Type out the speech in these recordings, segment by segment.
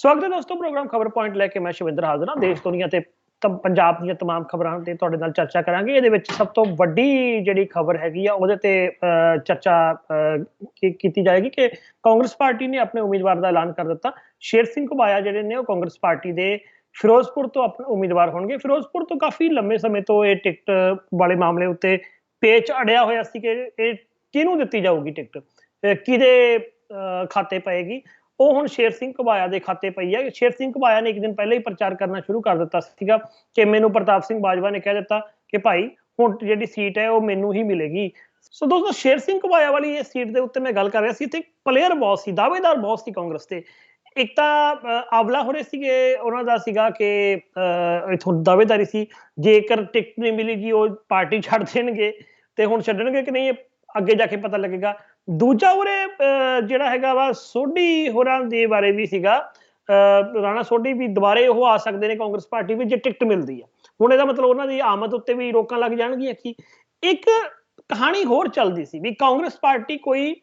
ਸਵਾਗਤ ਹੈ ਦੋਸਤੋ ਪ੍ਰੋਗਰਾਮ ਖਬਰ ਪੁਆਇੰਟ ਲੈ ਕੇ ਮੈਂ ਸ਼ਿਵਿੰਦਰ ਹਾਜ਼ਰ ਹਾਂ ਦੇਸ਼ ਦੁਨੀਆ ਤੇ ਤਮ- ਪੰਜਾਬ ਦੀਆਂ तमाम ਖਬਰਾਂ ਤੇ ਤੁਹਾਡੇ ਨਾਲ ਚਰਚਾ ਕਰਾਂਗੇ ਇਹਦੇ ਵਿੱਚ ਸਭ ਤੋਂ ਵੱਡੀ ਜਿਹੜੀ ਖਬਰ ਹੈਗੀ ਆ ਉਹਦੇ ਤੇ ਅਹ, ਚਰਚਾ ਅਹ, ਕੀ- ਕੀਤੀ ਜਾਏਗੀ ਕਿ ਕਾਂਗਰਸ ਪਾਰਟੀ ਨੇ ਆਪਣੇ ਉਮੀਦਵਾਰ ਦਾ ਐਲਾਨ ਕਰ ਦਿੱਤਾ ਸ਼ੇਰ ਸਿੰਘ ਘੁਬਾਇਆ ਜਿਹੜੇ ਨੇ ਉਹ ਕਾਂਗਰਸ ਪਾਰਟੀ ਦੇ ਫਿਰੋਜ਼ਪੁਰ ਤੋਂ ਆਪਣੇ ਉਮੀਦਵਾਰ ਹੋਣਗੇ ਫਿਰੋਜ਼ਪੁਰ ਤੋਂ ਕਾਫੀ ਲੰਮੇ ਸਮੇਂ ਤੋਂ ਇਹ ਟਿਕਟ ਵਾਲੇ ਮਾਮਲੇ ਉੱਤੇ ਪੇਚ ਅੜਿਆ ਹੋਇਆ ਸੀ ਕਿ ਇਹ ਕਿਹਨੂੰ ਦਿੱਤੀ ਜਾਊਗੀ ਟਿਕਟ ਅਹ, ਕਿਹਦੇ ਅਹ, ਖਾਤੇ ਪਏਗੀ ਉਹ ਹੁਣ ਸ਼ੇਰ ਸਿੰਘ ਘਬਾਇਆ ਦੇ ਖਾਤੇ ਪਈ ਹੈ ਸ਼ੇਰ ਸਿੰਘ ਘਬਾਇਆ ਨੇ ਇੱਕ ਦਿਨ ਪਹਿਲਾਂ ਹੀ ਪ੍ਰਚਾਰ ਕਰਨਾ ਸ਼ੁਰੂ ਕਰ ਦਿੱਤਾ ਸੀਗਾ ਕਿ ਮੈਨੂੰ ਪ੍ਰਤਾਪ ਸਿੰਘ ਬਾਜਵਾ ਨੇ ਕਹਿ ਦਿੱਤਾ ਕਿ ਭਾਈ ਹੁਣ ਜਿਹੜੀ ਸੀਟ ਹੈ ਉਹ ਮੈਨੂੰ ਹੀ ਮਿਲੇਗੀ। ਸੋ ਦੋਸਤੋ ਸ਼ੇਰ ਸਿੰਘ ਘਬਾਇਆ ਵਾਲੀ ਇਹ ਸੀਟ ਦੇ ਉੱਤੇ ਮੈਂ ਗੱਲ ਕਰ ਰਿਹਾ ਸੀ। ਤੇ ਪਲੇਅਰ ਬਹੁਤ ਸੀ ਦਾਅਵੇਦਾਰ ਬਹੁਤ ਸੀ ਕਾਂਗਰਸ ਤੇ ਇੱਕ ਤਾਂ ਅਹ, ਹੋ ਰਹੇ ਸੀਗੇ ਉਹਨਾਂ ਦਾ ਸੀਗਾ ਕਿ ਅਹ, ਇਥੋਂ ਦਾਅਵੇਦਾਰੀ ਸੀ ਜੇਕਰ ਟਿਕਟ ਨਹੀਂ ਮਿਲੇਗੀ ਉਹ ਪਾਰਟੀ ਛੱਡ ਦੇਣਗੇ ਤੇ ਹੁਣ ਛੱਡਣਗੇ ਕਿ ਨਹੀਂ ਇਹ ਅੱਗੇ ਜਾ ਕੇ ਪਤਾ ਲੱਗੇਗਾ। ਦੂਜਾ ਉਰੇ ਅਹ, ਜਿਹੜਾ ਹੈਗਾ ਵਾ ਸੋਢੀ ਹੋਰਾਂ ਦੇ ਬਾਰੇ ਵੀ ਸੀਗਾ। ਰਾਣਾ ਸੋਢੀ ਵੀ ਦੁਬਾਰੇ ਉਹ ਆ ਸਕਦੇ ਨੇ ਕਾਂਗਰਸ ਪਾਰਟੀ ਵਿੱਚ ਜੇ ਟਿਕਟ ਮਿਲਦੀ ਹੈ ਹੁਣ ਇਹਦਾ ਮਤਲਬ ਉਹਨਾਂ ਦੀ ਆਮਦ ਉੱਤੇ ਵੀ ਰੋਕਾਂ ਲੱਗ ਜਾਣਗੀਆਂ ਕਿ ਇੱਕ ਕਹਾਣੀ ਹੋਰ ਚੱਲਦੀ ਸੀ ਵੀ ਕਾਂਗਰਸ ਪਾਰਟੀ ਕੋਈ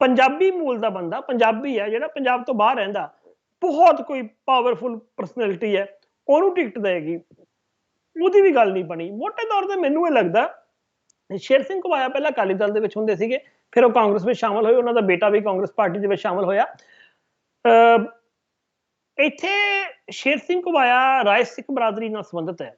ਪੰਜਾਬੀ ਮੂਲ ਦਾ ਬੰਦਾ ਪੰਜਾਬੀ ਹੈ ਜਿਹੜਾ ਪੰਜਾਬ ਤੋਂ ਬਾਹਰ ਰਹਿੰਦਾ ਬਹੁਤ ਕੋਈ ਪਾਵਰਫੁਲ ਪਰਸਨੈਲਿਟੀ ਹੈ ਉਹਨੂੰ ਟਿਕਟ ਦੇਗੀ। ਉਹਦੀ ਵੀ ਗੱਲ ਨਹੀਂ ਬਣੀ। ਮੋਟੇ ਤੌਰ ਤੇ ਮੈਨੂੰ ਇਹ ਲੱਗਦਾ ਸ਼ੇਰ ਸਿੰਘ ਘੁਬਾਇਆ ਪਹਿਲਾਂ ਅਕਾਲੀ ਦਲ ਦੇ ਵਿੱਚ ਹੁੰਦੇ ਸੀਗੇ ਫਿਰ ਉਹ ਕਾਂਗਰਸ ਵਿੱਚ ਸ਼ਾਮਲ ਹੋਏ ਉਹਨਾਂ ਦਾ ਬੇਟਾ ਵੀ ਕਾਂਗਰਸ ਪਾਰਟੀ ਦੇ ਵਿੱਚ ਸ਼ਾਮਲ ਹੋਇਆ। ਅਹ ਇੱਥੇ ਸ਼ੇਰ ਸਿੰਘ ਘੁਬਾਇਆ ਰਾਏ ਸਿੱਖ ਬਰਾਦਰੀ ਨਾਲ ਸੰਬੰਧਿਤ ਹੈ।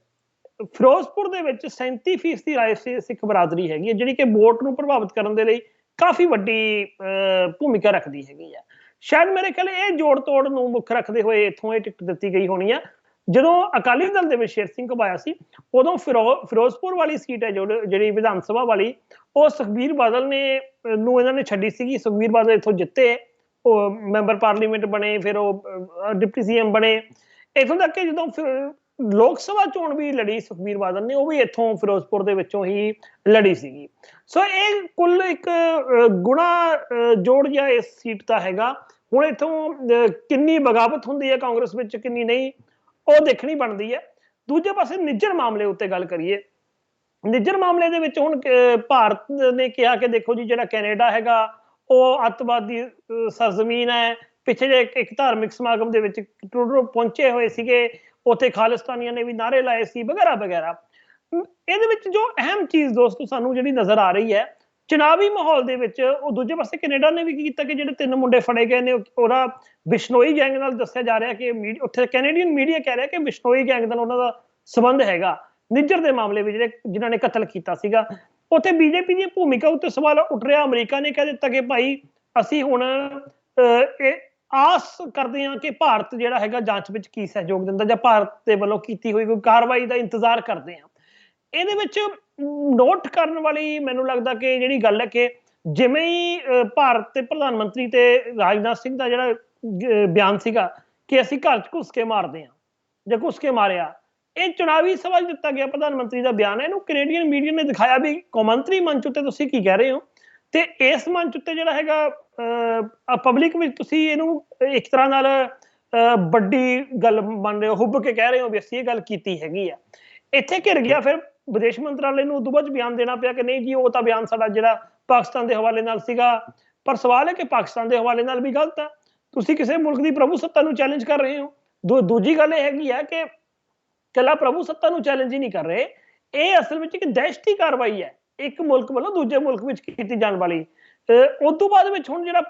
ਫਿਰੋਜ਼ਪੁਰ ਦੇ ਵਿੱਚ 37% ਦੀ ਰਾਏ ਸਿੱਖ ਬਰਾਦਰੀ ਹੈਗੀ ਹੈ ਜਿਹੜੀ ਕਿ ਵੋਟ ਨੂੰ ਪ੍ਰਭਾਵਿਤ ਕਰਨ ਦੇ ਲਈ ਕਾਫੀ ਵੱਡੀ ਅਹ, ਭੂਮਿਕਾ ਰੱਖਦੀ ਹੈਗੀ ਆ ਸ਼ਾਇਦ ਮੇਰੇ ਖਿਆਲ ਇਹ ਜੋੜ ਤੋੜ ਨੂੰ ਮੁੱਖ ਰੱਖਦੇ ਹੋਏ ਇੱਥੋਂ ਇਹ ਟਿਕਟ ਦਿੱਤੀ ਗਈ ਹੋਣੀ ਆ ਜਦੋਂ ਅਕਾਲੀ ਦਲ ਦੇ ਵਿੱਚ ਸ਼ੇਰ ਸਿੰਘ ਘਬਾਇਆ ਸੀ ਉਦੋਂ ਫਿਰੋ- ਫਿਰੋਜ਼ਪੁਰ ਵਾਲੀ ਸੀਟ ਹੈ ਜੋ- ਜਿਹੜੀ ਵਿਧਾਨ ਸਭਾ ਵਾਲੀ ਉਹ ਸੁਖਬੀਰ ਬਾਦਲ ਨੇ ਨੂੰ ਇਹਨਾਂ ਨੇ ਛੱਡੀ ਸੀਗੀ। ਸੁਖਬੀਰ ਬਾਦਲ ਇੱਥੋਂ ਜਿੱਤੇ ਉਹ ਮੈਂਬਰ ਪਾਰਲੀਮੈਂਟ ਬਣੇ ਫਿਰ ਉਹ ਅਹ, ਡਿਪਟੀ ਸੀਐਮ ਬਣੇ। ਇਥੋਂ ਤੱਕ ਕਿ ਜਦੋਂ ਫਿਰ ਲੋਕ ਸਭਾ ਚੋਣ ਵੀ ਲੜੀ ਸੁਖਬੀਰ ਬਾਦਲ ਨੇ ਉਹ ਵੀ ਇੱਥੋਂ ਫਿਰੋਜ਼ਪੁਰ ਦੇ ਵਿੱਚੋਂ ਹੀ ਲੜੀ ਸੀਗੀ। ਸੋ ਇਹ ਕੁੱਲ ਇੱਕ ਗੁਣਾ ਜੋੜ ਜਿਹਾ ਇਸ ਸੀਟ ਦਾ ਹੈਗਾ। ਹੁਣ ਇਥੋਂ ਕਿੰਨੀ ਬਗਾਵਤ ਹੁੰਦੀ ਹੈ ਕਾਂਗਰਸ ਵਿੱਚ ਕਿੰਨੀ ਨਹੀਂ ਉਹ ਦੇਖਣੀ ਬਣਦੀ ਹੈ। ਦੂਜੇ ਪਾਸੇ ਨਿੱਜਰ ਮਾਮਲੇ ਉੱਤੇ ਗੱਲ ਕਰੀਏ। ਨਿੱਜਰ ਮਾਮਲੇ ਦੇ ਵਿੱਚ ਹੁਣ ਭਾਰਤ ਨੇ ਕਿਹਾ ਕਿ ਦੇਖੋ ਜੀ ਜਿਹੜਾ ਕੈਨੇਡਾ ਹੈਗਾ ਉਹ ਅੱਤਵਾਦੀ ਸਰਜ਼ਮੀਨ ਹੈ। ਪਿੱਛੇ ਜੇ ਇੱਕ, ਧਾਰਮਿਕ ਸਮਾਗਮ ਦੇ ਵਿੱਚ ਟਰੂਡੋ ਪਹੁੰਚੇ ਹੋਏ ਸੀਗੇ। ਉੱਥੇ ਖਾਲਿਸਤਾਨੀਆਂ ਨੇ ਵੀ ਨਾਰੇ ਲਾਏ ਸੀ ਵਗੈਰਾ ਵਗੈਰਾ। ਇਹਦੇ ਵਿੱਚ ਜੋ ਅਹਿਮ ਚੀਜ਼ ਦੋਸਤੋ ਸਾਨੂੰ ਜਿਹੜੀ ਨਜ਼ਰ ਆ ਰਹੀ ਹੈ ਚੁਣਾਵੀ ਮਾਹੌਲ ਦੇ ਵਿੱਚ ਉਹ ਦੂਜੇ ਪਾਸੇ ਕੈਨੇਡਾ ਨੇ ਵੀ ਕੀ ਕੀਤਾ ਕਿ ਜਿਹੜੇ ਤਿੰਨ ਮੁੰਡੇ ਫੜੇ ਗਏ ਨੇ ਉਹਦਾ ਬਿਸ਼ਨੋਈ ਗੈਂਗ ਨਾਲ ਦੱਸਿਆ ਜਾ ਰਿਹਾ ਕਿ ਉੱਥੇ ਕੈਨੇਡੀਅਨ ਮੀਡੀਆ ਕਹਿ ਰਿਹਾ ਕਿ ਬਿਸ਼ਨੋਈ ਗੈਂਗ ਨਾਲ ਉਹਨਾਂ ਦਾ ਸਬੰਧ ਹੈਗਾ। ਨਿੱਜਰ ਦੇ ਮਾਮਲੇ ਵਿੱਚ ਜਿਹੜੇ ਜਿਨ੍ਹਾਂ ਨੇ ਕਤਲ ਕੀਤਾ ਸੀਗਾ ਉੱਥੇ ਬੀਜੇਪੀ ਦੀ ਭੂਮਿਕਾ ਉੱਤੇ ਸਵਾਲ ਉੱਠ ਰਿਹਾ। ਅਮਰੀਕਾ ਨੇ ਕਹਿ ਦਿੱਤਾ ਕਿ ਭਾਈ ਅਸੀਂ ਹੁਣ ਅਹ, ਇਹ ਆਸ ਕਰਦੇ ਹਾਂ ਕਿ ਭਾਰਤ ਜਿਹੜਾ ਹੈਗਾ ਜਾਂਚ ਵਿੱਚ ਕੀ ਸਹਿਯੋਗ ਦਿੰਦਾ ਜਾਂ ਭਾਰਤ ਦੇ ਵੱਲੋਂ ਕੀਤੀ ਹੋਈ ਕੋਈ ਕਾਰਵਾਈ ਦਾ ਇੰਤਜ਼ਾਰ ਕਰਦੇ ਹਾਂ। ਇਹਦੇ ਵਿੱਚ ਨੋਟ ਕਰਨ ਵਾਲੀ ਮੈਨੂੰ ਲੱਗਦਾ ਕਿ ਜਿਹੜੀ ਗੱਲ ਹੈ ਕਿ ਜਿਵੇਂ ਹੀ ਭਾਰਤ ਦੇ ਪ੍ਰਧਾਨ ਮੰਤਰੀ ਤੇ ਰਾਜਨਾਥ ਸਿੰਘ ਦਾ ਜਿਹੜਾ ਬਿਆਨ ਸੀਗਾ ਕਿ ਅਸੀਂ ਘਰ 'ਚ ਘੁਸ ਕੇ ਮਾਰਦੇ ਹਾਂ ਜਾਂ ਘੁਸ ਕੇ ਮਾਰਿਆ ਇਹ ਚੁਣਾਵੀ ਸਵਾਲ ਦਿੱਤਾ ਗਿਆ ਪ੍ਰਧਾਨ ਮੰਤਰੀ ਦਾ ਬਿਆਨ ਹੈ। ਇਹਨੂੰ ਕੈਨੇਡੀਅਨ ਮੀਡੀਆ ਨੇ ਦਿਖਾਇਆ ਵੀ ਕੌਮਾਂਤਰੀ ਮੰਚ ਉੱਤੇ ਤੁਸੀਂ ਕੀ ਕਹਿ ਰਹੇ ਹੋ? ਤੇ ਇਸ ਮੰਚ ਉੱਤੇ ਜਿਹੜਾ ਹੈਗਾ ਪਬਲਿਕ ਵਿੱਚ ਤੁਸੀਂ ਇਹਨੂੰ ਇੱਕ ਤਰ੍ਹਾਂ ਨਾਲ ਅਹ, ਵੱਡੀ ਗੱਲ ਮੰਨ ਰਹੇ ਹੋ ਹੁੱਬ ਕੇ ਕਹਿ ਰਹੇ ਹੋ ਵੀ ਅਸੀਂ ਇਹ ਗੱਲ ਕੀਤੀ ਹੈਗੀ ਆ। ਇੱਥੇ ਘਿਰ ਗਿਆ ਫਿਰ ਵਿਦੇਸ਼ ਮੰਤਰਾਲੇ ਨੂੰ ਉਦੋਂ ਬਾਅਦ ਬਿਆਨ ਦੇਣਾ ਪਿਆ ਕਿ ਨਹੀਂ ਜੀ, ਉਹ ਤਾਂ ਬਿਆਨ ਸਾਡਾ ਜਿਹੜਾ ਪਾਕਿਸਤਾਨ ਦੇ ਹਵਾਲੇ ਨਾਲ ਸੀਗਾ। ਪਰ ਸਵਾਲ ਹੈ ਕਿ ਪਾਕਿਸਤਾਨ ਦੇ ਹਵਾਲੇ ਨਾਲ ਵੀ ਗਲਤ ਹੈ ਤੁਸੀਂ ਕਿਸੇ ਮੁਲਕ ਦੀ ਪ੍ਰਭੂ ਸੱਤਾ ਨੂੰ ਚੈਲੰਜ ਕਰ ਰਹੇ ਹੋ। ਦੂਜੀ ਗੱਲ ਇਹ ਹੈਗੀ ਹੈ ਕਿ ਕੱਲਾ ਪ੍ਰਭੂ ਸੱਤਾ ਨੂੰ ਚੈਲੰਜ ਹੀ ਨਹੀਂ ਕਰ ਰਹੇ। ਇਹ ਅਸਲ ਵਿੱਚ ਇੱਕ ਦਹਿਸ਼ਤੀ ਕਾਰਵਾਈ ਹੈ। ਇੱਕ ਮੁਲਕ ਵੱਲੋਂ ਦੂਜੇ ਮੁਲਕ ਵਿੱਚ ਕੀਤੀ ਜਾਣ ਵਾਲੀ। ਅਹ ਉਸ ਤੋਂ ਬਾਅਦ ਵਿੱਚ ਹੁਣ ਜਿਹੜਾ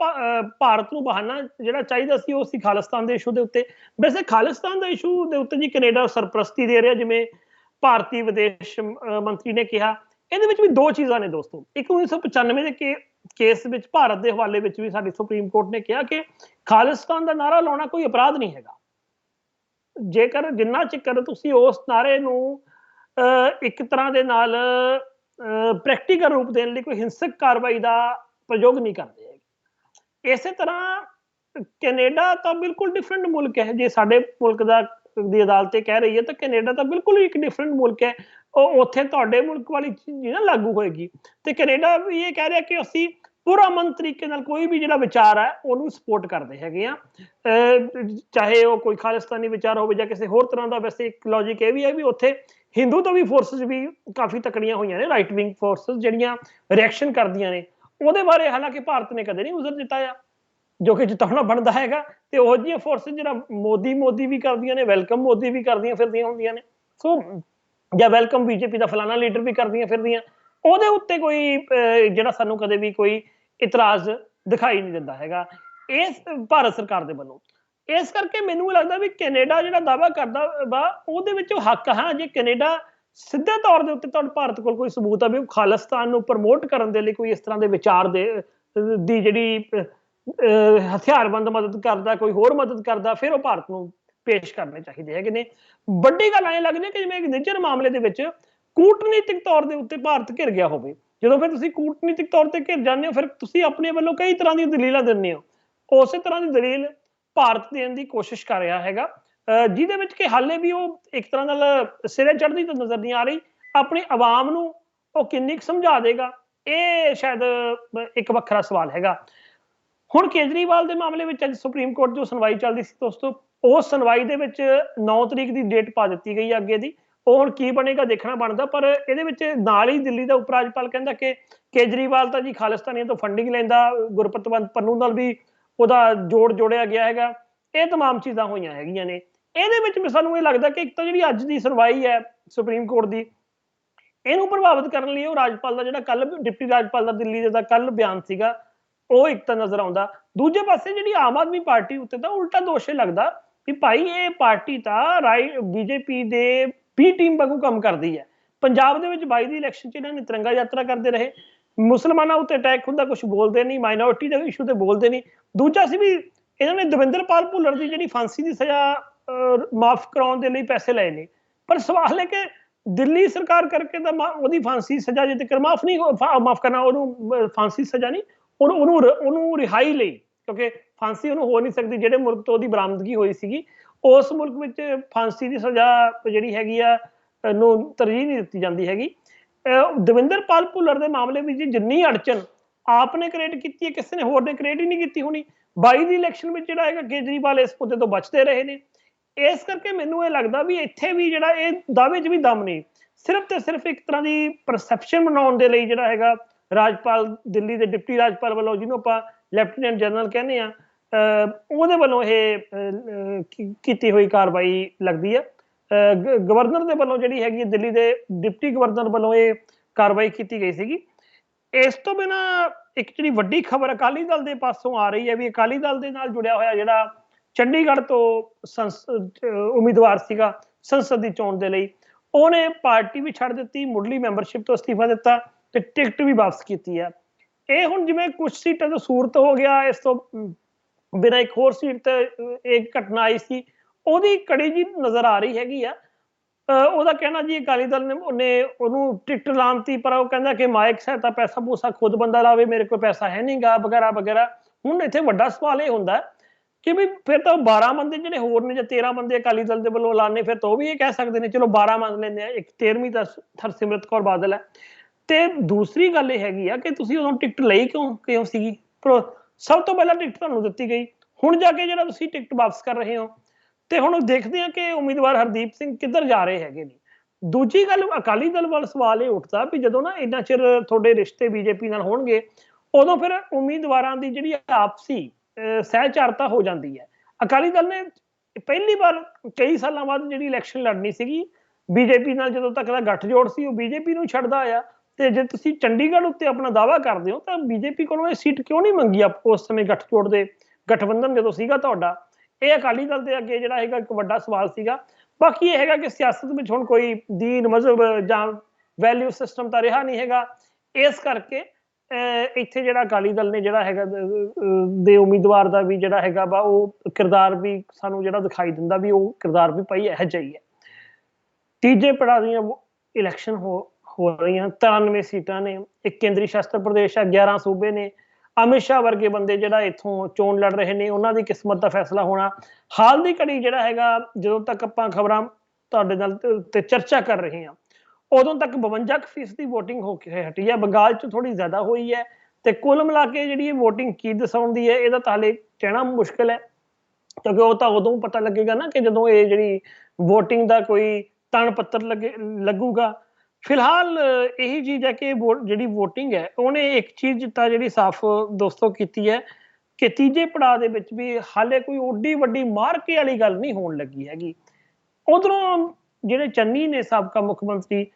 ਭਾਰਤ ਨੂੰ ਬਹਾਨਾ ਜਿਹੜਾ ਚਾਹੀਦਾ ਸੀ, ਉਹ ਸੀ ਖਾਲਿਸਤਾਨ ਦੇ ਇਸ਼ੂ ਦੇ ਉੱਤੇ। ਵੈਸੇ ਖਾਲਿਸਤਾਨ ਦੇ ਇਸ਼ੂ ਦੇ ਉੱਤੇ ਜੀ ਕੈਨੇਡਾ ਸਰਪ੍ਰਸਤੀ ਦੇ ਰਿਹਾ, ਜਿਵੇਂ ਭਾਰਤੀ ਵਿਦੇਸ਼ ਮੰਤਰੀ ਨੇ ਕਿਹਾ, ਇਹਦੇ ਵਿੱਚ ਵੀ ਦੋ ਚੀਜ਼ਾਂ ਨੇ ਦੋਸਤੋ। ਇੱਕ 1995 ਦੇ ਕੇ- ਕੇਸ ਵਿੱਚ ਭਾਰਤ ਦੇ ਹਵਾਲੇ ਵਿੱਚ ਵੀ ਸਾਡੀ ਸੁਪਰੀਮ ਕੋਰਟ ਨੇ ਕਿਹਾ ਕਿ ਖਾਲਿਸਤਾਨ ਦਾ ਨਾਰਾ ਲਾਉਣਾ ਕੋਈ ਅਪਰਾਧ ਨਹੀਂ ਹੈਗਾ। ਜੇਕਰ ਜਿੰਨਾ ਚਿਕਰ ਤੁਸੀਂ ਉਸ ਨਾਰੇ ਨੂੰ ਇੱਕ ਤਰ੍ਹਾਂ ਦੇ ਨਾਲ ਪ੍ਰੈਕਟੀਕਲ ਰੂਪ ਦੇਣ ਲਈ ਕੋਈ ਹਿੰਸਕ ਕਾਰਵਾਈ ਦਾ ਪ੍ਰਯੋਗ ਨਹੀਂ ਕਰਦੇ ਹੈਗੇ। ਇਸੇ ਤਰ੍ਹਾਂ ਕੈਨੇਡਾ ਤਾਂ ਬਿਲਕੁਲ ਡਿਫਰੈਂਟ ਮੁਲਕ ਹੈ। ਜੇ ਸਾਡੇ ਮੁਲਕ ਦਾ ਦੀ ਅਦਾਲਤ ਇਹ ਕਹਿ ਰਹੀ ਹੈ ਤਾਂ ਕੈਨੇਡਾ ਤਾਂ ਬਿਲਕੁਲ ਇੱਕ ਡਿਫਰੈਂਟ ਮੁਲਕ ਹੈ। ਉਹ ਉੱਥੇ ਤੁਹਾਡੇ ਮੁਲਕ ਵਾਲੀ ਚੀਜ਼ ਨਾ ਲਾਗੂ ਹੋਏਗੀ। ਤੇ ਕੈਨੇਡਾ ਵੀ ਇਹ ਕਹਿ ਰਿਹਾ ਕਿ ਅਸੀਂ ਪੁਰਅਮਨ ਤਰੀਕੇ ਨਾਲ ਕੋਈ ਵੀ ਜਿਹੜਾ ਵਿਚਾਰ ਹੈ, ਉਹਨੂੰ ਸਪੋਰਟ ਕਰਦੇ ਹੈਗੇ ਆ ਚਾਹੇ ਉਹ ਕੋਈ ਖਾਲਿਸਤਾਨੀ ਵਿਚਾਰ ਹੋਵੇ ਜਾਂ ਕਿਸੇ ਹੋਰ ਤਰ੍ਹਾਂ ਦਾ ਵੈਸੇ ਇੱਕ ਲੌਜੀਕ ਇਹ ਵੀ ਹੈ ਵੀ ਉੱਥੇ ਹਿੰਦੂ ਤੋਂ ਵੀ ਫੋਰਸਸ ਵੀ ਕਾਫੀ ਤਕੜੀਆਂ ਹੋਈਆਂ ਨੇ ਰਾਈਟ ਵਿੰਗ ਫੋਰਸਸ ਜਿਹੜੀਆਂ ਰਿਐਕਸ਼ਨ ਕਰਦੀਆਂ ਨੇ। ਉਹਦੇ ਬਾਰੇ ਹਾਲਾਂਕਿ ਭਾਰਤ ਨੇ ਕਦੇ ਨਹੀਂ ਉਜ਼ਰ ਦਿੱਤਾ ਆ। ਜੋ ਕਿ ਜਿਤਾਉਣਾ ਬਣਦਾ ਹੈਗਾ, ਤੇ ਉਹ ਜਿਹੀਆਂ ਫੋਰਸਸ ਜਿਹੜਾ ਮੋਦੀ ਮੋਦੀ ਵੀ ਕਰਦੀਆਂ ਨੇ ਵੈਲਕਮ ਮੋਦੀ ਵੀ ਕਰਦੀਆਂ ਫਿਰਦੀਆਂ ਹੁੰਦੀਆਂ ਨੇ, ਸੋ ਜਾਂ ਵੈਲਕਮ ਬੀਜੇਪੀ ਦਾ ਫਲਾਣਾ ਲੀਡਰ ਵੀ ਕਰਦੀਆਂ ਫਿਰਦੀਆਂ, ਉਹਦੇ ਉੱਤੇ ਕੋਈ ਜਿਹੜਾ ਸਾਨੂੰ ਕਦੇ ਵੀ ਕੋਈ ਇਤਰਾਜ਼ ਦਿਖਾਈ ਨਹੀਂ ਦਿੰਦਾ ਹੈਗਾ, ਇਸ ਭਾਰਤ ਸਰਕਾਰ ਦੇ ਵੱਲੋਂ। ਇਸ ਕਰਕੇ ਮੈਨੂੰ ਇਹ ਲੱਗਦਾ ਵੀ ਕੈਨੇਡਾ ਜਿਹੜਾ ਦਾਵਾ ਕਰਦਾ ਵਾ, ਉਹਦੇ ਵਿੱਚ ਉਹ ਹੱਕ ਹੈ ਜੇ ਕੈਨੇਡਾ ਸਿੱਧੇ ਤੌਰ ਦੇ ਉੱਤੇ ਤੁਹਾਡੇ ਭਾਰਤ ਕੋਲ ਕੋਈ ਸਬੂਤ ਆ ਵੀ ਉਹ ਖਾਲਿਸਤਾਨ ਨੂੰ ਪ੍ਰਮੋਟ ਕਰਨ ਦੇ ਲਈ ਕੋਈ ਇਸ ਤਰ੍ਹਾਂ ਦੇ ਵਿਚਾਰ ਦੇ ਦੀ ਜਿਹੜੀ ਹਥਿਆਰਬੰਦ ਮਦਦ ਕਰਦਾ, ਕੋਈ ਹੋਰ ਮਦਦ ਕਰਦਾ, ਫਿਰ ਉਹ ਭਾਰਤ ਨੂੰ ਪੇਸ਼ ਕਰਨੇ ਚਾਹੀਦੇ ਹੈਗੇ ਨੇ। ਵੱਡੀ ਗੱਲ ਐਂ ਲੱਗਦੀ ਹੈ ਕਿ ਜਿਵੇਂ ਇੱਕ ਨਿੱਜਰ ਮਾਮਲੇ ਦੇ ਵਿੱਚ ਕੂਟਨੀਤਿਕ ਤੌਰ ਦੇ ਉੱਤੇ ਭਾਰਤ ਘਿਰ ਗਿਆ ਹੋਵੇ। ਜਦੋਂ ਫਿਰ ਤੁਸੀਂ ਕੂਟਨੀਤਿਕ ਤੌਰ ਤੇ ਘਿਰ ਜਾਂਦੇ ਹੋ, ਫਿਰ ਤੁਸੀਂ ਆਪਣੇ ਵੱਲੋਂ ਕਈ ਤਰ੍ਹਾਂ ਦੀਆਂ ਦਲੀਲਾਂ ਦਿੰਦੇ ਹੋ। ਉਸੇ ਤਰ੍ਹਾਂ ਦੀ ਦਲੀਲ ਭਾਰਤ ਦੇਣ ਦੀ ਕੋਸ਼ਿਸ਼ ਕਰ ਰਿਹਾ ਹੈਗਾ। ਅਹ, ਜਿਹਦੇ ਵਿੱਚ ਕਿ ਹਾਲੇ ਵੀ ਉਹ ਇੱਕ ਤਰ੍ਹਾਂ ਨਾਲ ਸਿਰੇ ਚੜ੍ਹਦੀ ਤਾਂ ਨਜ਼ਰ ਨਹੀਂ ਆ ਰਹੀ। ਆਪਣੀ ਆਵਾਮ ਨੂੰ ਉਹ ਕਿੰਨੀ ਕੁ ਸਮਝਾ ਦੇਗਾ, ਇਹ ਸ਼ਾਇਦ ਇੱਕ ਵੱਖਰਾ ਸਵਾਲ ਹੈਗਾ। ਹੁਣ ਕੇਜਰੀਵਾਲ ਦੇ ਮਾਮਲੇ ਵਿੱਚ ਅੱਜ ਸੁਪਰੀਮ ਕੋਰਟ ਜੋ ਸੁਣਵਾਈ ਚੱਲਦੀ ਸੀ ਦੋਸਤੋ ਉਸ ਸੁਣਵਾਈ ਦੇ ਵਿੱਚ 9 ਤਰੀਕ ਦੀ ਡੇਟ ਪਾ ਦਿੱਤੀ ਗਈ ਹੈ ਅੱਗੇ ਦੀ ਉਹ ਹੁਣ ਕੀ ਬਣੇਗਾ ਦੇਖਣਾ ਬਣਦਾ ਪਰ ਇਹਦੇ ਵਿੱਚ ਨਾਲ ਹੀ ਦਿੱਲੀ ਦਾ ਉਪ ਰਾਜਪਾਲ ਕਹਿੰਦਾ ਕਿ ਕੇਜਰੀਵਾਲ ਤਾਂ ਜੀ ਖਾਲਿਸਤਾਨੀਆਂ ਤੋਂ ਫੰਡਿੰਗ ਲੈਂਦਾ ਗੁਰਪਤਵੰਤ ਪੰਨੂ ਨਾਲ ਵੀ ਉਹਦਾ ਜੋੜ ਜੋੜਿਆ ਗਿਆ ਹੈਗਾ ਇਹ तमाम ਚੀਜ਼ਾਂ ਹੋਈਆਂ ਹੈਗੀਆਂ ਨੇ ਇਹਦੇ ਵਿੱਚ ਵੀ ਸਾਨੂੰ ਇਹ ਲੱਗਦਾ ਕਿ ਇੱਕ ਤਾਂ ਜਿਹੜੀ ਅੱਜ ਦੀ ਸੁਣਵਾਈ ਹੈ ਸੁਪਰੀਮ ਕੋਰਟ ਦੀ ਇਹਨੂੰ ਪ੍ਰਭਾਵਿਤ ਕਰਨ ਲਈ ਉਹ ਰਾਜਪਾਲ ਦਾ ਜਿਹੜਾ ਕੱਲ ਡਿਪਟੀ ਰਾਜਪਾਲ ਦਾ ਦਿੱਲੀ ਦਾ ਕੱਲ ਬਿਆਨ ਸੀਗਾ ਉਹ ਇੱਕ ਤਾਂ ਨਜ਼ਰ ਆਉਂਦਾ। ਦੂਜੇ ਪਾਸੇ ਜਿਹੜੀ ਆਮ ਆਦਮੀ ਪਾਰਟੀ ਉੱਤੇ ਤਾਂ ਉਲਟਾ ਦੋਸ਼ ਇਹ ਲੱਗਦਾ ਕਿ ਭਾਈ ਇਹ ਪਾਰਟੀ ਤਾਂ ਰਾਈ ਬੀਜੇਪੀ ਦੇ ਬੀ ਟੀਮ ਵਾਂਗੂ ਕੰਮ ਕਰਦੀ ਹੈ। ਪੰਜਾਬ ਦੇ ਵਿੱਚ 22 ਦੀ ਇਲੈਕਸ਼ਨ 'ਚ ਇਹਨਾਂ ਨੇ ਤਿਰੰਗਾ ਯਾਤਰਾ ਕਰਦੇ ਰਹੇ। ਮੁਸਲਮਾਨਾਂ ਉੱਤੇ ਅਟੈਕ ਹੁੰਦਾ ਕੁਝ ਬੋਲਦੇ ਨਹੀਂ ਮਾਈਨੋਰਿਟੀ ਦੇ ਇਸ਼ੂ ਤੇ ਬੋਲਦੇ ਨਹੀਂ। ਦੂਜਾ ਸੀ ਵੀ ਇਹਨਾਂ ਨੇ ਦਵਿੰਦਰਪਾਲ ਭੁੱਲਰ ਦੀ ਜਿਹੜੀ ਫਾਂਸੀ ਦੀ ਸਜ਼ਾ ਮਾਫ ਕਰਾਉਣ ਦੇ ਲਈ ਪੈਸੇ ਲਏ ਨੇ। ਪਰ ਸਵਾਲ ਹੈ ਕਿ ਦਿੱਲੀ ਸਰਕਾਰ ਕਰਕੇ ਤਾਂ ਮਾ- ਉਹਦੀ ਫਾਂਸੀ ਸਜ਼ਾ ਜੇ ਤੱਕ ਮਾਫ ਨਹੀਂ ਮਾਫ ਕਰਨਾ ਉਹਨੂੰ ਅਹ, ਫਾਂਸੀ ਸਜ਼ਾ ਨਹੀਂ ਉਹਨੂੰ ਉਹਨੂੰ ਰ- ਉਹਨੂੰ ਰਿਹਾਈ ਲਈ ਕਿਉਂਕਿ ਫਾਂਸੀ ਉਹਨੂੰ ਹੋ ਨਹੀਂ ਸਕਦੀ ਜਿਹੜੇ ਮੁਲਕ ਤੋਂ ਉਹਦੀ ਬਰਾਮਦਗੀ ਹੋਈ ਸੀਗੀ ਉਸ ਮੁਲਕ ਵਿੱਚ ਫਾਂਸੀ ਦੀ ਸਜ਼ਾ ਜਿਹੜੀ ਹੈਗੀ ਆ ਨੂੰ ਤਰਜੀਹ ਨਹੀਂ ਦਿੱਤੀ ਜਾਂਦੀ ਹੈਗੀ। ਅਹ, ਦਵਿੰਦਰਪਾਲ ਭੁੱਲਰ ਦੇ ਮਾਮਲੇ ਵਿੱਚ ਜਿੰਨੀ ਅੜਚਨ ਆਪ ਨੇ ਕ੍ਰੀਏਟ ਕੀਤੀ ਹੈ ਕਿਸੇ ਨੇ ਹੋਰ ਨੇ ਕ੍ਰੀਏਟ ਹੀ ਨਹੀਂ ਕੀਤੀ ਹੋਣੀ। 22 ਦੀ ਇਲੈਕਸ਼ਨ ਵਿੱਚ ਜਿਹੜਾ ਹੈਗਾ ਕੇਜਰੀਵਾਲ ਇਸ ਮੁੱਦੇ ਤੋਂ ਬਚਦੇ ਰਹੇ ਨੇ। ਇਸ ਕਰਕੇ ਮੈਨੂੰ ਇਹ ਲੱਗਦਾ ਵੀ ਇੱਥੇ ਵੀ ਜਿਹੜਾ ਇਹ ਦਾਅਵੇ 'ਚ ਵੀ ਦਮ ਨਹੀਂ। ਸਿਰਫ ਤੇ ਸਿਰਫ ਇੱਕ ਤਰ੍ਹਾਂ ਦੀ ਪਰਸੈਪਸ਼ਨ ਬਣਾਉਣ ਦੇ ਲਈ ਜਿਹੜਾ ਹੈਗਾ ਰਾਜਪਾਲ, ਦਿੱਲੀ ਦੇ ਡਿਪਟੀ ਰਾਜਪਾਲ ਵੱਲੋਂ, ਜਿਹਨੂੰ ਆਪਾਂ ਲੈਫਟੀਨੈਂਟ ਜਨਰਲ ਕਹਿੰਦੇ ਆ ਉਹਦੇ ਵੱਲੋਂ ਇਹ ਕੀਤੀ ਹੋਈ ਕਾਰਵਾਈ ਲੱਗਦੀ ਹੈ। ਗਵਰਨਰ ਦੇ ਵੱਲੋਂ ਜਿਹੜੀ ਹੈਗੀ ਹੈ, ਦਿੱਲੀ ਦੇ ਡਿਪਟੀ ਗਵਰਨਰ ਵੱਲੋਂ ਇਹ ਕਾਰਵਾਈ ਕੀਤੀ ਗਈ ਸੀਗੀ। ਇਸ ਤੋਂ ਬਿਨਾ ਇੱਕ ਜਿਹੜੀ ਵੱਡੀ ਖਬਰ ਅਕਾਲੀ ਦਲ ਦੇ ਪਾਸੋਂ ਆ ਰਹੀ ਹੈ, ਵੀ ਅਕਾਲੀ ਦਲ ਦੇ ਨਾਲ ਜੁੜਿਆ ਹੋਇਆ ਜਿਹੜਾ ਚੰਡੀਗੜ੍ਹ ਤੋਂ ਸੰਸ- ਉਮੀਦਵਾਰ ਸੀਗਾ, ਸੰਸਦ ਦੀ ਚੋਣ ਦੇ ਲਈ, ਉਹਨੇ ਪਾਰਟੀ ਵੀ ਛੱਡ ਦਿੱਤੀ, ਮੁੱਢਲੀ ਮੈਂਬਰਸ਼ਿਪ ਤੋਂ ਅਸਤੀਫਾ ਦਿੱਤਾ। ਤੇ ਟਿਕਟ ਵੀ ਵਾਪਸ ਕੀਤੀ ਹੈ। ਇਹ ਹੁਣ ਜਿਵੇਂ ਕੁਝ ਸੀਟਾਂ ਤੋਂ ਸੂਰਤ ਹੋ ਗਿਆ, ਇਸ ਤੋਂ ਬਿਨਾਂ ਇੱਕ ਹੋਰ ਸੀਟ ਤੇ ਇੱਕ ਘਟਨਾ ਆਈ ਸੀ, ਉਹਦੀ ਕੜੀ ਜੀ ਨਜ਼ਰ ਆ ਰਹੀ ਹੈਗੀ ਆ। ਉਹਦਾ ਕਹਿਣਾ ਜੀ, ਅਕਾਲੀ ਦਲ ਨੇ, ਉਹਨੇ ਉਹਨੂੰ ਟਿਕਟ ਲਾਂਤੀ ਪਰ ਉਹ ਕਹਿੰਦਾ ਕਿ ਮਾਇਕ ਸਹਾਇਤਾ, ਪੈਸਾ ਪੂਸਾ ਖੁਦ ਬੰਦਾ ਲਾਵੇ, ਮੇਰੇ ਕੋਲ ਪੈਸਾ ਹੈ ਨਹੀਂਗਾ ਵਗੈਰਾ ਵਗੈਰਾ। ਹੁਣ ਇੱਥੇ ਵੱਡਾ ਸਵਾਲ ਇਹ ਹੁੰਦਾ ਕਿ ਵੀ ਫਿਰ ਤਾਂ ਉਹ 12 ਬੰਦੇ ਜਿਹੜੇ ਹੋਰ ਨੇ ਜਾਂ 13 ਬੰਦੇ ਅਕਾਲੀ ਦਲ ਦੇ ਵੱਲੋਂ ਐਲਾਨੇ, ਫਿਰ ਤਾਂ ਉਹ ਵੀ ਇਹ ਕਹਿ ਸਕਦੇ ਨੇ, ਚਲੋ 12 ਮੰਨ ਲੈਂਦੇ ਆ, ਇੱਕ 13ਵੀਂ ਤਾਂ ਹਰਸਿਮਰਤ ਕੌਰ ਬਾਦਲ ਹੈ। ਤੇ ਦੂਸਰੀ ਗੱਲ ਇਹ ਹੈਗੀ ਆ ਕਿ ਤੁਸੀਂ ਉਦੋਂ ਟਿਕਟ ਲਈ ਕਿਉਂ ਕਿਉਂ ਸੀਗੀ? ਸਭ ਤੋਂ ਪਹਿਲਾਂ ਟਿਕਟ ਤੁਹਾਨੂੰ ਦਿੱਤੀ ਗਈ। ਹੁਣ ਜਾ ਕੇ ਜਿਹੜਾ ਤੁਸੀਂ ਟਿਕਟ ਵਾਪਸ ਕਰ ਰਹੇ ਹੋ, ਤੇ ਹੁਣ ਦੇਖਦੇ ਆ ਕਿ ਉਮੀਦਵਾਰ ਹਰਦੀਪ ਸਿੰਘ ਕਿੱਧਰ ਜਾ ਰਹੇ ਹੈਗੇ ਨੇ। ਦੂਜੀ ਗੱਲ, ਅਕਾਲੀ ਦਲ ਵੱਲ ਸਵਾਲ ਇਹ ਉੱਠਦਾ ਵੀ ਜਦੋਂ ਨਾ ਇੰਨਾ ਚਿਰ ਤੁਹਾਡੇ ਰਿਸ਼ਤੇ ਬੀਜੇਪੀ ਨਾਲ ਹੋਣਗੇ, ਉਦੋਂ ਫਿਰ ਉਮੀਦਵਾਰਾਂ ਦੀ ਜਿਹੜੀ ਆਪਸੀ ਸਹਿਚਾਰਤਾ ਹੋ ਜਾਂਦੀ ਹੈ। ਅਕਾਲੀ ਦਲ ਨੇ ਪਹਿਲੀ ਵਾਰ ਕਈ ਸਾਲਾਂ ਬਾਅਦ ਜਿਹੜੀ ਇਲੈਕਸ਼ਨ ਲੜਨੀ ਸੀਗੀ, ਬੀਜੇਪੀ ਨਾਲ ਜਦੋਂ ਤੱਕ ਦਾ ਗੱਠਜੋੜ ਸੀ, ਉਹ ਬੀਜੇਪੀ ਨੂੰ ਛੱਡਦਾ ਆਇਆ। ਤੇ ਜੇ ਤੁਸੀਂ ਚੰਡੀਗੜ੍ਹ ਉੱਤੇ ਆਪਣਾ ਦਾਵਾ ਕਰਦੇ ਹੋ, ਤਾਂ ਬੀਜੇਪੀ ਕੋਲੋਂ ਇਹ ਸੀਟ ਕਿਉਂ ਨਹੀਂ ਮੰਗੀ ਆਪ ਉਸ ਸਮੇਂ ਗੱਠਜੋੜ ਦੇ ਗਠਬੰਧਨ ਜਦੋਂ ਸੀਗਾ ਤੁਹਾਡਾ? ਇਹ ਅਕਾਲੀ ਦਲ ਦੇ ਅੱਗੇ ਜਿਹੜਾ ਹੈਗਾ ਇੱਕ ਵੱਡਾ ਸਵਾਲ ਸੀਗਾ। ਬਾਕੀ ਇਹ ਹੈਗਾ ਕਿ ਸਿਆਸਤ ਵਿੱਚ ਹੁਣ ਕੋਈ ਦੀਨ, ਮਜ਼ਹਬ ਜਾਂ ਵੈਲਿਊ ਸਿਸਟਮ ਤਾਂ ਰਿਹਾ ਨਹੀਂ ਹੈਗਾ। ਇਸ ਕਰਕੇ ਇੱਥੇ ਜਿਹੜਾ ਅਕਾਲੀ ਦਲ ਨੇ ਜਿਹੜਾ ਹੈਗਾ ਦੇ ਉਮੀਦਵਾਰ ਦਾ ਵੀ ਜਿਹੜਾ ਹੈਗਾ ਵਾ, ਉਹ ਕਿਰਦਾਰ ਵੀ ਸਾਨੂੰ ਜਿਹੜਾ ਦਿਖਾਈ ਦਿੰਦਾ ਵੀ ਉਹ ਕਿਰਦਾਰ ਵੀ ਭਾਈ ਇਹੋ ਜਿਹਾ ਹੀ। ਹੈ ਤੀਜੇ ਪੜਾਅ ਦੀਆਂ ਇਲੈਕਸ਼ਨ ਹੋ ਹੋ ਰਹੀਆਂ 93 ਸੀਟਾਂ ਨੇ। ਇੱਕ ਕੇਂਦਰੀ ਸ਼ਾਸਤ ਪ੍ਰਦੇਸ਼ ਆ 11 ਸੂਬੇ ਨੇ। ਅਮਿਤ ਸ਼ਾਹ ਵਰਗੇ ਬੰਦੇ ਜਿਹੜਾ ਇੱਥੋਂ ਚੋਣ ਲੜ ਰਹੇ ਨੇ, ਉਹਨਾਂ ਦੀ ਕਿਸਮਤ ਦਾ ਫੈਸਲਾ ਹੋਣਾ। ਹਾਲ ਦੀ ਘੜੀ ਜਿਹੜਾ ਹੈਗਾ, ਜਦੋਂ ਤੱਕ ਆਪਾਂ ਖਬਰਾਂ ਤੁਹਾਡੇ ਨਾਲ ਤੇ- ਚਰਚਾ ਕਰ ਰਹੇ ਹਾਂ, ਉਦੋਂ ਤੱਕ 52% ਦੀ VOTING ਹੋ ਕੇ ਹਟੀ ਹੈ ਬੰਗਾਲ ਚ ਥੋੜੀ ਜ਼ਿਆਦਾ ਹੋਈ ਹੈ ਤੇ ਕੁੱਲ ਮਿਲਾ ਕੇ ਜਿਹੜੀ ਇਹ VOTING ਕੀ ਦਸਾਉਂਦੀ ਹੈ, ਇਹਦਾ ਤਾਂ ਹਾਲੇ ਕਹਿਣਾ ਮੁਸ਼ਕਲ ਹੈ। ਕਿਉਂਕਿ ਉਹ ਤਾਂ ਉਦੋਂ ਪਤਾ ਲੱਗੇਗਾ ਨਾ ਕਿ ਜਦੋਂ ਇਹ ਜਿਹੜੀ VOTING ਦਾ ਕੋਈ ਤਣ ਪੱਤਰ ਲੱਗੇ, ਲੱਗੂਗਾ ਫਿਲਹਾਲ ਇਹੀ ਚੀਜ਼ ਹੈ ਕਿ ਜਿਹੜੀ VOTING ਹੈ ਉਹਨੇ ਇੱਕ ਚੀਜ਼ ਤਾਂ ਜਿਹੜੀ ਸਾਫ਼ ਦੋਸਤੋ ਕੀਤੀ ਹੈ ਕਿ ਤੀਜੇ ਪੜਾਅ ਦੇ ਵਿੱਚ ਵੀ ਹਾਲੇ ਕੋਈ ਓਡੀ ਵੱਡੀ ਮਾਰਕੇ ਵਾਲੀ ਗੱਲ ਨਹੀਂ ਹੋਣ ਲੱਗੀ ਹੈਗੀ। ਉਧਰੋਂ ਜਿਹੜੇ ਚੰਨੀ ਨੇ ਸਾਬਕਾ ਮੁੱਖ ਮੰਤਰੀ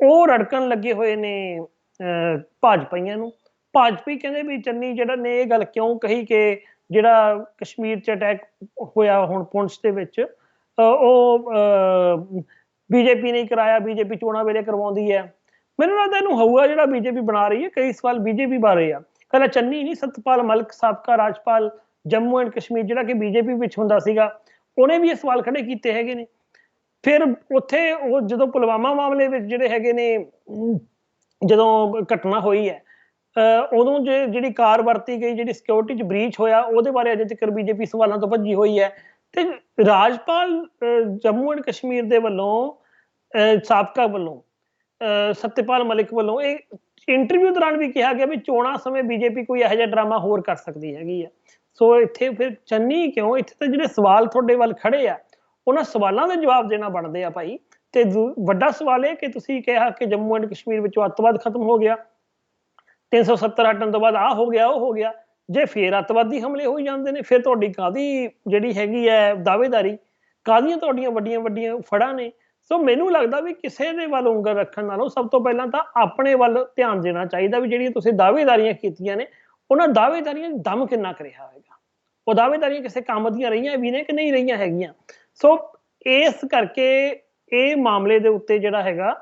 ਉਹ ਰੜਕਣ ਲੱਗੇ ਹੋਏ ਨੇ ਅਹ, ਭਾਜਪਾਈਆਂ ਨੂੰ। ਭਾਜਪਾਈ ਕਹਿੰਦੇ ਵੀ ਚੰਨੀ ਜਿਹੜਾ ਨੇ ਇਹ ਗੱਲ ਕਿਉਂ ਕਹੀ ਕਿ ਜਿਹੜਾ ਕਸ਼ਮੀਰ 'ਚ ਅਟੈਕ ਹੋਇਆ ਹੁਣ ਪੁੰਛ ਦੇ ਵਿੱਚ ਅਹ, ਉਹ ਬੀਜੇਪੀ ਨੇ ਹੀ ਕਰਾਇਆ, ਬੀਜੇਪੀ ਚੋਣਾਂ ਵੇਲੇ ਕਰਵਾਉਂਦੀ ਹੈ। ਮੈਨੂੰ ਲੱਗਦਾ ਇਹਨੂੰ ਹਊਆ ਜਿਹੜਾ ਬੀਜੇਪੀ ਬਣਾ ਰਹੀ ਹੈ, ਕਈ ਸਵਾਲ ਬੀਜੇਪੀ ਬਾਰੇ ਆ। ਕੱਲਾ ਚੰਨੀ ਨਹੀਂ, ਸਤਪਾਲ ਮਲਕ, ਸਾਬਕਾ ਰਾਜਪਾਲ ਜੰਮੂ ਐਂਡ ਕਸ਼ਮੀਰ, ਜਿਹੜਾ ਕਿ ਬੀਜੇਪੀ ਵਿੱਚ ਹੁੰਦਾ ਸੀਗਾ, ਉਹਨੇ ਵੀ ਇਹ ਸਵਾਲ ਖੜੇ ਕੀਤੇ ਹੈਗੇ ਨੇ। ਫਿਰ ਉੱਥੇ ਉਹ ਜਦੋਂ ਪੁਲਵਾਮਾ ਮਾਮਲੇ ਵਿੱਚ ਜਿਹੜੇ ਹੈਗੇ ਨੇ, ਜਦੋਂ ਘਟਨਾ ਹੋਈ ਹੈ ਉਦੋਂ ਜੇ ਜਿਹੜੀ ਕਾਰ ਵਰਤੀ ਗਈ, ਜਿਹੜੀ ਸਿਕਿਉਰਿਟੀ ਚ ਬ੍ਰੀਚ ਹੋਇਆ, ਉਹਦੇ ਬਾਰੇ ਅਜੇ ਤੱਕ ਬੀਜੇਪੀ ਸਵਾਲਾਂ ਤੋਂ ਭੱਜੀ ਹੋਈ ਹੈ। ਤੇ ਰਾਜਪਾਲ ਜੰਮੂ ਐਂਡ ਕਸ਼ਮੀਰ ਦੇ ਵੱਲੋਂ ਸਾਬਕਾ ਵੱਲੋਂ ਅਹ, ਸਤਿਪਾਲ ਮਲਿਕ ਵੱਲੋਂ ਇਹ ਇੰਟਰਵਿਊ ਦੌਰਾਨ ਵੀ ਕਿਹਾ ਗਿਆ ਵੀ ਚੋਣਾਂ ਸਮੇਂ ਬੀਜੇਪੀ ਕੋਈ ਇਹੋ ਜਿਹਾ ਡਰਾਮਾ ਹੋਰ ਕਰ ਸਕਦੀ ਹੈਗੀ ਆ। ਸੋ ਇੱਥੇ ਫਿਰ ਚੰਨੀ ਕਿਉਂ ਇੱਥੇ ਤਾਂ ਜਿਹੜੇ ਸਵਾਲ ਤੁਹਾਡੇ ਵੱਲ ਖੜੇ ਆ ਉਹਨਾਂ ਸਵਾਲਾਂ ਦੇ ਜਵਾਬ ਦੇਣਾ ਬਣਦੇ ਆ ਭਾਈ। ਤੇ ਦੂ- ਵੱਡਾ ਸਵਾਲ ਇਹ ਕਿ ਤੁਸੀਂ ਕਿਹਾ ਕਿ ਜੰਮੂ ਐਂਡ ਕਸ਼ਮੀਰ ਵਿੱਚੋਂ ਅੱਤਵਾਦ ਖਤਮ ਹੋ ਗਿਆ 370 ਹਟਣ ਤੋਂ ਬਾਅਦ ਆ ਹੋ ਗਿਆ ਉਹ ਹੋ ਗਿਆ ਜੇ ਫੇਰ ਅੱਤਵਾਦੀ ਹਮਲੇ ਹੋਈ ਜਾਂਦੇ ਨੇ ਫਿਰ ਤੁਹਾਡੀ ਕਾਦੀ ਜਿਹੜੀ ਹੈਗੀ ਹੈ ਦਾਅਵੇਦਾਰੀ ਕਾਦੀਆਂ ਤੁਹਾਡੀਆਂ ਵੱਡੀਆਂ ਵੱਡੀਆਂ ਫੜਾਂ ਨੇ? ਸੋ ਮੈਨੂੰ ਲੱਗਦਾ ਵੀ ਕਿਸੇ ਦੇ ਵੱਲ ਉਂਗਲ ਰੱਖਣ ਨਾਲੋਂ ਸਭ ਤੋਂ ਪਹਿਲਾਂ ਤਾਂ ਆਪਣੇ ਵੱਲ ਧਿਆਨ ਦੇਣਾ ਚਾਹੀਦਾ ਵੀ ਜਿਹੜੀਆਂ ਤੁਸੀਂ ਦਾਅਵੇਦਾਰੀਆਂ ਕੀਤੀਆਂ ਨੇ ਉਹਨਾਂ ਦਾਅਵੇਦਾਰੀਆਂ 'ਚ ਦਮ ਕਿੰਨਾ ਕੁ ਰਿਹਾ ਹੋਵੇਗਾ ਉਹ ਦਾਅਵੇਦਾਰੀਆਂ ਕਿਸੇ ਕੰਮ ਦੀਆਂ ਰਹੀਆਂ ਵੀ ਨੇ ਕਿ ਨਹੀਂ ਰਹੀਆਂ ਹੈਗੀਆਂ? ਸੋ ਇਸ ਕਰਕੇ ਇਹ ਮਾਮਲੇ ਦੇ ਉੱਤੇ ਜਿਹੜਾ ਹੈਗਾ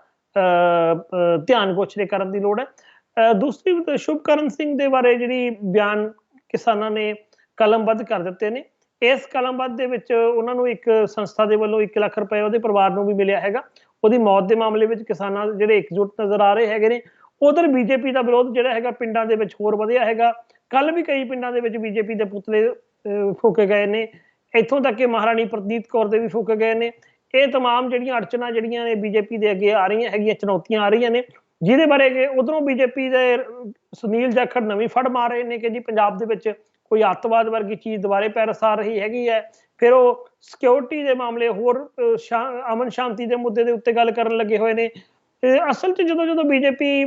ਧਿਆਨ ਗੋਚਰੇ ਕਰਨ ਦੀ ਲੋੜ ਹੈ। ਅਹ, ਦੂਸਰੀ ਸ਼ੁਭਕਰਨ ਸਿੰਘ ਦੇ ਬਾਰੇ ਜਿਹੜੀ ਬਿਆਨ ਕਿਸਾਨਾਂ ਨੇ ਕਲਮਬੱਧ ਕਰ ਦਿੱਤੇ ਨੇ ਇਸ ਕਲਮਬੱਧ ਦੇ ਵਿੱਚ ਉਹਨਾਂ ਨੂੰ ਇੱਕ ਸੰਸਥਾ ਦੇ ਵੱਲੋਂ 1 ਲੱਖ ਰੁਪਏ ਉਹਦੇ ਪਰਿਵਾਰ ਨੂੰ ਵੀ ਮਿਲਿਆ ਹੈਗਾ ਉਹਦੀ ਮੌਤ ਦੇ ਮਾਮਲੇ ਵਿੱਚ ਕਿਸਾਨਾਂ ਦੇ ਜਿਹੜੇ ਇਕਜੁੱਟ ਨਜ਼ਰ ਆ ਰਹੇ ਹੈਗੇ ਨੇ ਉਧਰ ਬੀਜੇਪੀ ਦਾ ਵਿਰੋਧ ਜਿਹੜਾ ਹੈਗਾ ਪਿੰਡਾਂ ਦੇ ਵਿੱਚ ਹੋਰ ਵਧਿਆ ਹੈਗਾ ਕੱਲ ਵੀ ਕਈ ਪਿੰਡਾਂ ਦੇ ਵਿੱਚ ਬੀਜੇਪੀ ਦੇ ਪੁਤਲੇ ਅਹ, ਫੂਕੇ ਗਏ ਨੇ ਇੱਥੋਂ ਤੱਕ ਕਿ ਮਹਾਰਾਣੀ ਪ੍ਰਦੀਪ ਕੌਰ ਦੇ ਵੀ ਫੂਕੇ ਗਏ ਨੇ ਇਹ तमाम ਜਿਹੜੀਆਂ ਅੜਚਣਾ ਜਿਹੜੀਆਂ ਨੇ ਬੀਜੇਪੀ ਦੇ ਅੱਗੇ ਆ ਰਹੀਆਂ ਹੈਗੀਆਂ ਚੁਣੌਤੀਆਂ ਆ ਰਹੀਆਂ ਨੇ ਜਿਹਦੇ ਬਾਰੇ ਕਿ ਉਧਰੋਂ ਬੀਜੇਪੀ ਦੇ ਸੁਨੀਲ ਜਾਖੜ ਨਵੀਂ ਫੜ ਮਾਰ ਰਹੇ ਨੇ ਕਿ ਜੀ ਪੰਜਾਬ ਦੇ ਵਿੱਚ ਕੋਈ ਅੱਤਵਾਦ ਵਰਗੀ ਚੀਜ਼ ਦੁਬਾਰੇ ਪੈਰਸ ਆ ਰਹੀ ਹੈਗੀ ਹੈ, ਫਿਰ ਉਹ ਸਿਕਿਉਰਿਟੀ ਦੇ ਮਾਮਲੇ ਹੋਰ ਅਮਨ ਸ਼ਾਂਤੀ ਦੇ ਮੁੱਦੇ ਦੇ ਉੱਤੇ ਗੱਲ ਕਰਨ ਲੱਗੇ ਹੋਏ ਨੇ। ਅਸਲ 'ਚ ਜਦੋਂ ਜਦੋਂ ਬੀਜੇਪੀ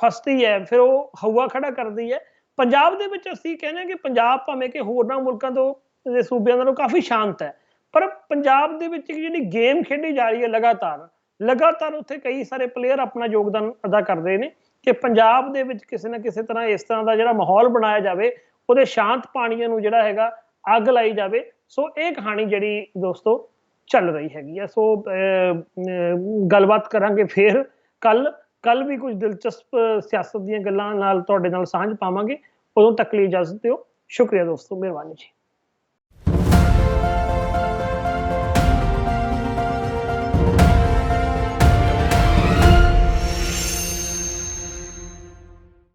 ਫਸਦੀ ਹੈ, ਫਿਰ ਉਹ ਹਵਾ ਖੜਾ ਕਰਦੀ ਹੈ। ਪੰਜਾਬ ਦੇ ਵਿੱਚ ਅਸੀਂ ਕਹਿੰਦੇ ਹਾਂ ਕਿ ਪੰਜਾਬ ਭਾਵੇਂ ਕਿ ਹੋਰਨਾਂ ਮੁਲਕਾਂ ਤੋਂ ਦੇ ਸੂਬਿਆਂ ਨਾਲੋਂ ਕਾਫੀ ਸ਼ਾਂਤ ਹੈ, ਪਰ ਪੰਜਾਬ ਦੇ ਵਿੱਚ ਇੱਕ ਜਿਹੜੀ ਗੇਮ ਖੇਡੀ ਜਾ ਰਹੀ ਹੈ ਲਗਾਤਾਰ ਲਗਾਤਾਰ ਉੱਥੇ ਕਈ ਸਾਰੇ ਪਲੇਅਰ ਆਪਣਾ ਯੋਗਦਾਨ ਅਦਾ ਕਰਦੇ ਨੇ ਕਿ ਪੰਜਾਬ ਦੇ ਵਿੱਚ ਕਿਸੇ ਨਾ ਕਿਸੇ ਤਰ੍ਹਾਂ ਇਸ ਤਰ੍ਹਾਂ ਦਾ ਜਿਹੜਾ ਮਾਹੌਲ ਬਣਾਇਆ ਜਾਵੇ ਉਹਦੇ ਸ਼ਾਂਤ ਪਾਣੀਆਂ ਨੂੰ ਜਿਹੜਾ ਹੈਗਾ ਅੱਗ ਲਾਈ ਜਾਵੇ। ਸੋ ਇਹ ਕਹਾਣੀ ਜਿਹੜੀ ਦੋਸਤੋ ਚੱਲ ਰਹੀ ਹੈਗੀ ਆ। ਸੋ ਗੱਲਬਾਤ ਕਰਾਂਗੇ ਫੇਰ ਕੱਲ। ਕੱਲ ਵੀ ਕੁਝ ਦਿਲਚਸਪ ਸਿਆਸਤ ਦੀਆਂ ਗੱਲਾਂ ਨਾਲ ਤੁਹਾਡੇ ਨਾਲ ਸਾਂਝ ਪਾਵਾਂਗੇ। ਉਦੋਂ ਤੱਕ ਲਈ ਇਜਾਜ਼ਤ ਦਿਓ। ਸ਼ੁਕਰੀਆ ਦੋਸਤੋ, ਮਿਹਰਬਾਨੀ ਜੀ।